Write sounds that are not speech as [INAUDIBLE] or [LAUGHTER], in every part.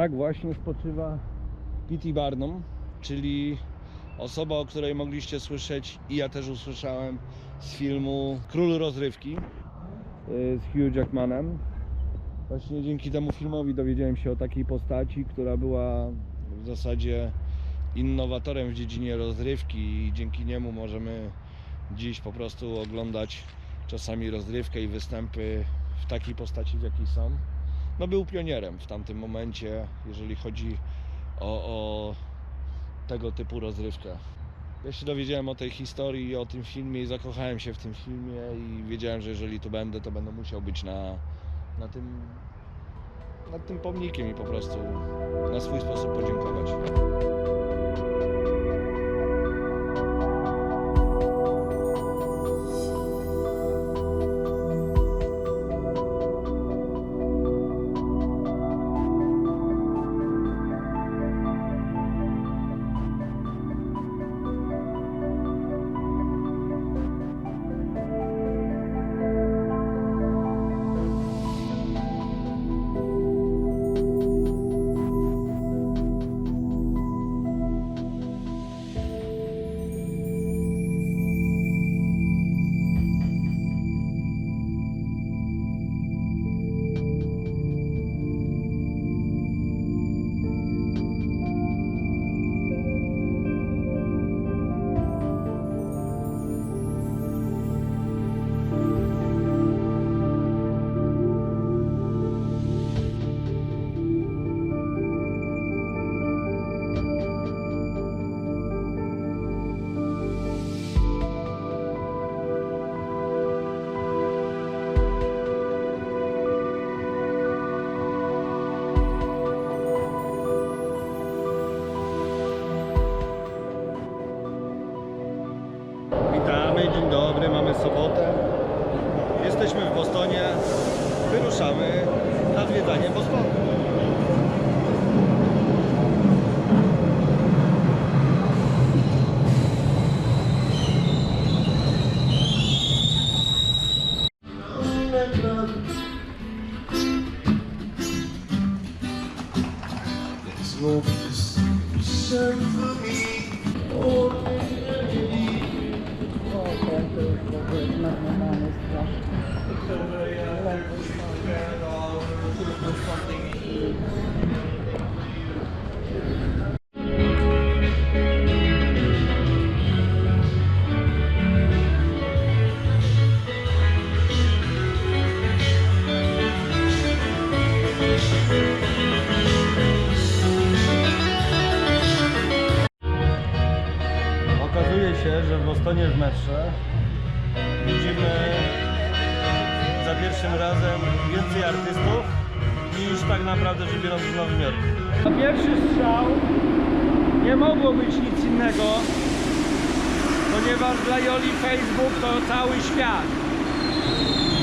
Tak właśnie spoczywa P.T. Barnum, czyli osoba, o której mogliście słyszeć i ja też usłyszałem z filmu Król Rozrywki y, z Hugh Jackmanem. Właśnie dzięki temu filmowi dowiedziałem się o takiej postaci, która była w zasadzie innowatorem w dziedzinie rozrywki i dzięki niemu możemy dziś po prostu oglądać czasami rozrywkę i występy w takiej postaci, w jakiej są. No był pionierem w tamtym momencie, jeżeli chodzi o, o tego typu rozrywkę. Ja się dowiedziałem o tej historii i o tym filmie i zakochałem się w tym filmie i wiedziałem, że jeżeli tu będę, to będę musiał być na, na tym nad tym pomnikiem i po prostu na swój sposób podziękować. Dzień dobry, mamy sobotę. Jesteśmy w Bostonie. Wyruszamy na zwiedzanie Bostonu. Pierwszy strzał nie mogło być nic innego, ponieważ dla Joli Facebook to cały świat.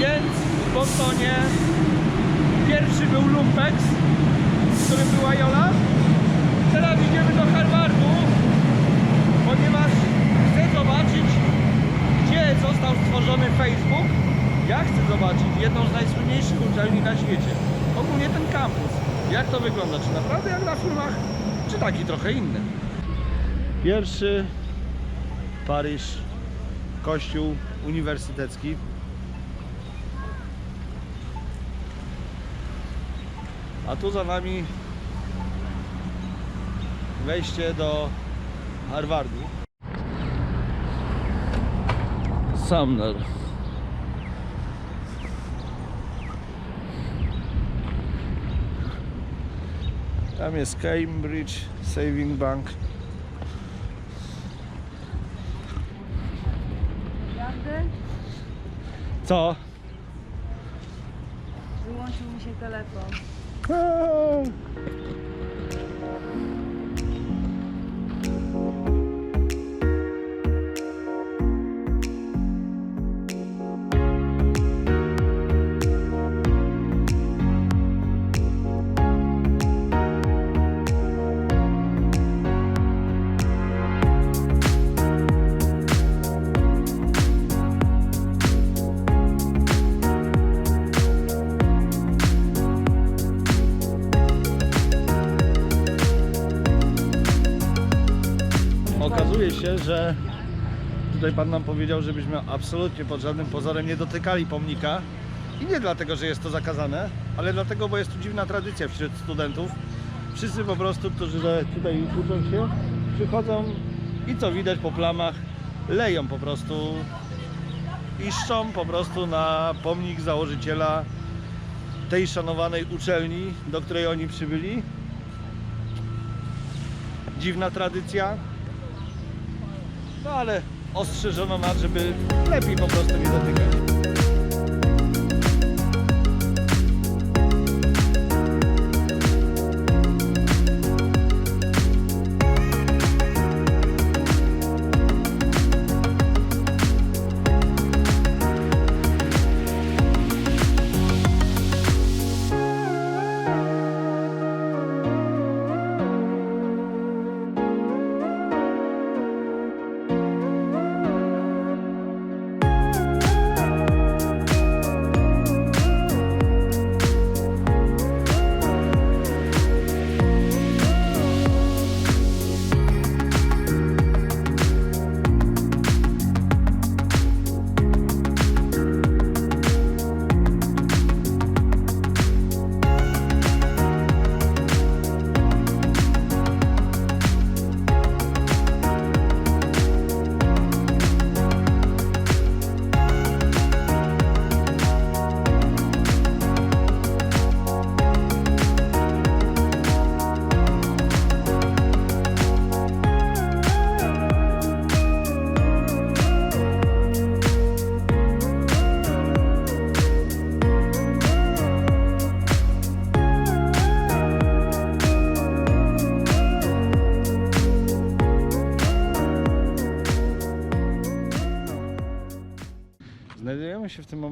Więc w Bostonie pierwszy był Lumpex, w którym była Jola. Teraz idziemy do Harvardu, ponieważ chcę zobaczyć, gdzie został stworzony Facebook. Ja chcę zobaczyć jedną z najsłynniejszych uczelni na świecie. Ogólnie ten kampus. Jak to wygląda? Czy naprawdę jak na filmach, czy taki trochę inny? Pierwszy Paryż, kościół uniwersytecki. A tu za nami wejście do Harvardu. Sumner. Tam jest Cambridge Saving Bank. Co? Wyłączył mi się telefon. Że tutaj pan nam powiedział, żebyśmy absolutnie pod żadnym pozorem nie dotykali pomnika. I nie dlatego, że jest to zakazane, ale dlatego, bo jest tu dziwna tradycja wśród studentów. Wszyscy po prostu, którzy tutaj uczą się, przychodzą i co widać po plamach, leją po prostu i szczą po prostu na pomnik założyciela tej szanowanej uczelni, do której oni przybyli. Dziwna tradycja. No ale ostrzeżono nas, żeby lepiej po prostu nie dotykać.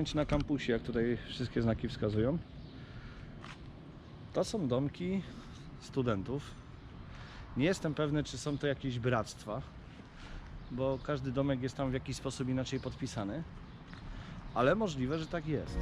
Na kampusie, jak tutaj wszystkie znaki wskazują. To są domki studentów. Nie jestem pewny, czy są to jakieś bractwa, bo każdy domek jest tam w jakiś sposób inaczej podpisany, ale możliwe, że tak jest.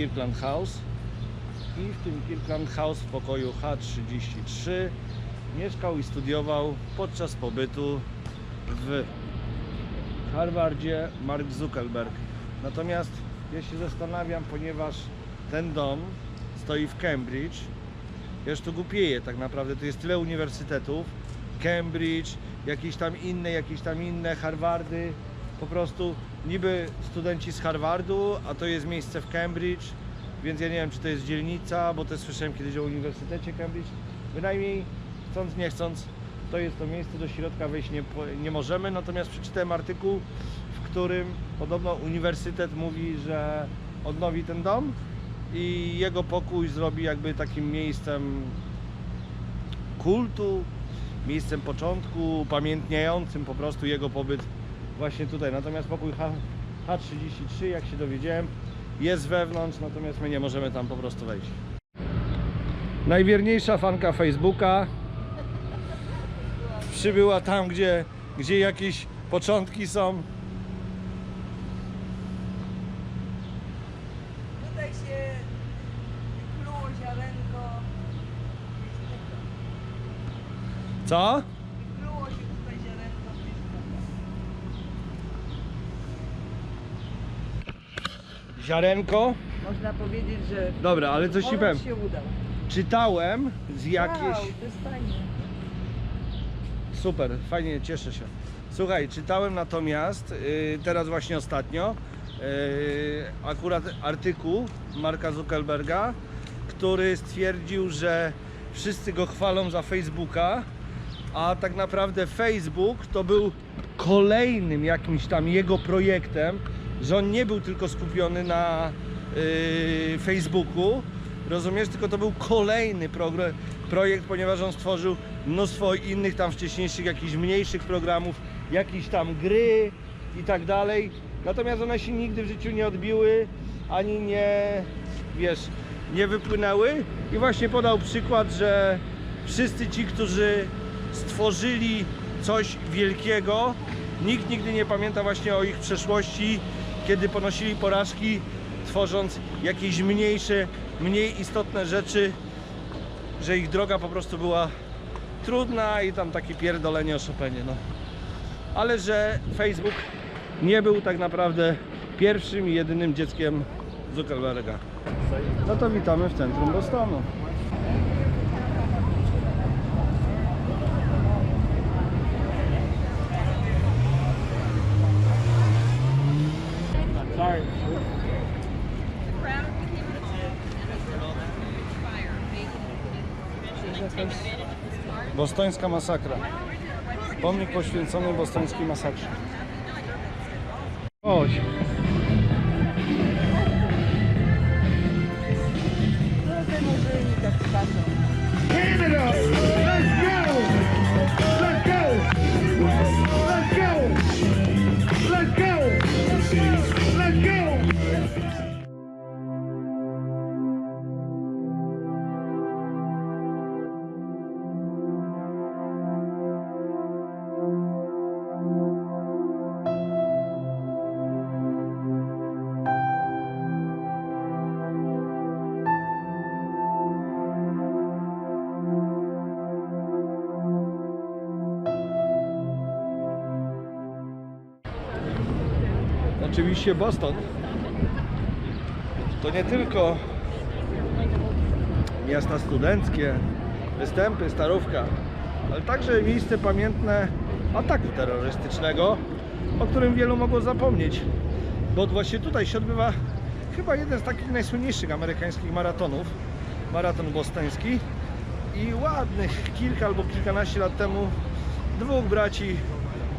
Kirkland House. I w tym Kirkland House w pokoju H33 mieszkał i studiował podczas pobytu w Harvardzie Mark Zuckerberg. Natomiast ja się zastanawiam, ponieważ ten dom stoi w Cambridge, ja już tu głupieję tak naprawdę, tu jest tyle uniwersytetów, Cambridge, jakieś tam inne, jakieś tam inne, Harvardy, po prostu niby studenci z Harvardu, a to jest miejsce w Cambridge, więc ja nie wiem, czy to jest dzielnica, bo też słyszałem kiedyś o Uniwersytecie Cambridge. Bynajmniej chcąc, nie chcąc, to jest to miejsce, do środka wejść nie, nie możemy, natomiast przeczytałem artykuł, w którym podobno uniwersytet mówi, że odnowi ten dom i jego pokój zrobi jakby takim miejscem kultu, miejscem początku, upamiętniającym po prostu jego pobyt właśnie tutaj. Natomiast pokój H, H33, jak się dowiedziałem, jest wewnątrz, natomiast my nie możemy tam po prostu wejść. Najwierniejsza fanka Facebooka przybyła tam, gdzie, gdzie jakieś początki są. Tutaj się ziarenko. Co? Wykluło się tutaj ziarenko. Ziarenko? Można powiedzieć, że Dobra, ale coś ci powiem. się udał. Czytałem z jakieś... Wow, to jest fajnie. Super, fajnie, cieszę się. Słuchaj, czytałem natomiast yy, teraz właśnie ostatnio yy, akurat artykuł Marka Zuckerberga, który stwierdził, że wszyscy go chwalą za Facebooka, a tak naprawdę Facebook to był kolejnym jakimś tam jego projektem, że on nie był tylko skupiony na yy, Facebooku, rozumiesz, tylko to był kolejny projekt, ponieważ on stworzył mnóstwo innych tam wcześniejszych, jakichś mniejszych programów, jakieś tam gry i tak dalej. natomiast one się nigdy w życiu nie odbiły, ani nie, wiesz, nie wypłynęły. I właśnie podał przykład, że wszyscy ci, którzy stworzyli coś wielkiego, nikt nigdy nie pamięta właśnie o ich przeszłości, kiedy ponosili porażki, tworząc jakieś mniejsze, mniej istotne rzeczy, że ich droga po prostu była trudna i tam takie pierdolenie o Chopinie, no. Ale że Facebook nie był tak naprawdę pierwszym i jedynym dzieckiem Zuckerberga. No to witamy w centrum Bostonu. Bostońska masakra. Pomnik poświęcony bostońskiej masakrze. Chodź. Oczywiście Boston. To nie tylko miasta studenckie, występy, starówka, ale także miejsce pamiętne ataku terrorystycznego, o którym wielu mogło zapomnieć, bo właśnie tutaj się odbywa chyba jeden z takich najsłynniejszych amerykańskich maratonów, maraton bostoński i ładnych kilka albo kilkanaście lat temu dwóch braci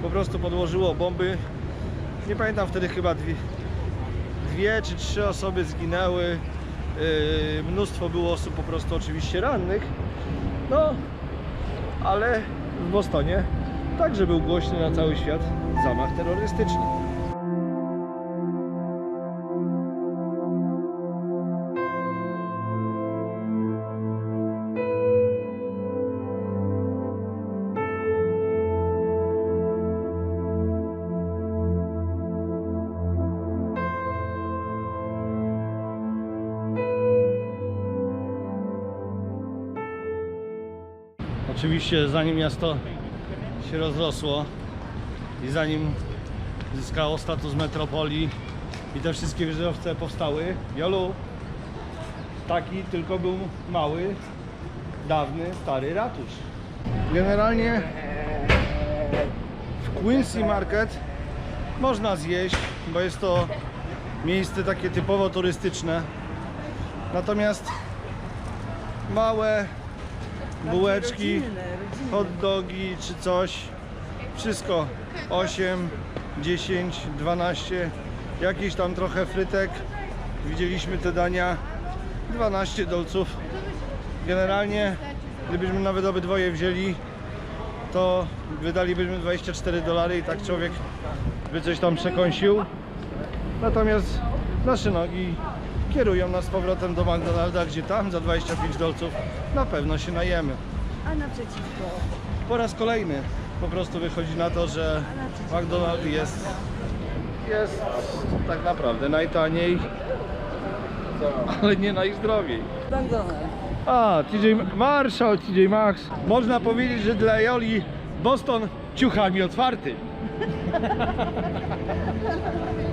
po prostu podłożyło bomby nie pamiętam wtedy chyba dwie, dwie czy trzy osoby zginęły. Yy, mnóstwo było osób po prostu oczywiście rannych. No, ale w Bostonie także był głośny na cały świat zamach terrorystyczny. Oczywiście zanim miasto się rozrosło i zanim zyskało status metropolii i te wszystkie wieżowce powstały, Jolu, taki tylko był mały, dawny, stary ratusz. Generalnie w Quincy Market można zjeść, bo jest to miejsce takie typowo turystyczne. Natomiast małe bułeczki, hot dogi czy coś. Wszystko 8, 10, 12. Jakiś tam trochę frytek. Widzieliśmy te dania. 12 dolców. Generalnie, gdybyśmy nawet obydwoje wzięli, to wydalibyśmy 24 dolary i tak człowiek by coś tam przekąsił. Natomiast nasze nogi kierują nas z powrotem do McDonalda, gdzie tam za 25 dolców na pewno się najemy. A naprzeciwko. Po raz kolejny po prostu wychodzi na to, że McDonald's jest, jest tak naprawdę najtaniej, ale nie najzdrowiej. McDonald's. A, TJ Marshall, TJ Maxx. Można powiedzieć, że dla Joli Boston ciuchami otwarty. [LAUGHS]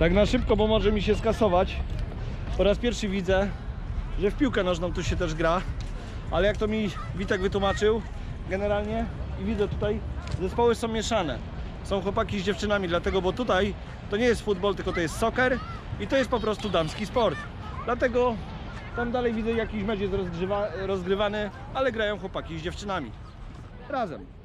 Tak na szybko, bo może mi się skasować. Po raz pierwszy widzę, że w piłkę nożną tu się też gra. Ale jak to mi Witek wytłumaczył, generalnie i widzę tutaj, zespoły są mieszane. Są chłopaki z dziewczynami, dlatego, bo tutaj to nie jest futbol, tylko to jest soccer i to jest po prostu damski sport. Dlatego tam dalej widzę jakiś mecz jest rozgrzywa, rozgrywany, ale grają chłopaki z dziewczynami. Razem.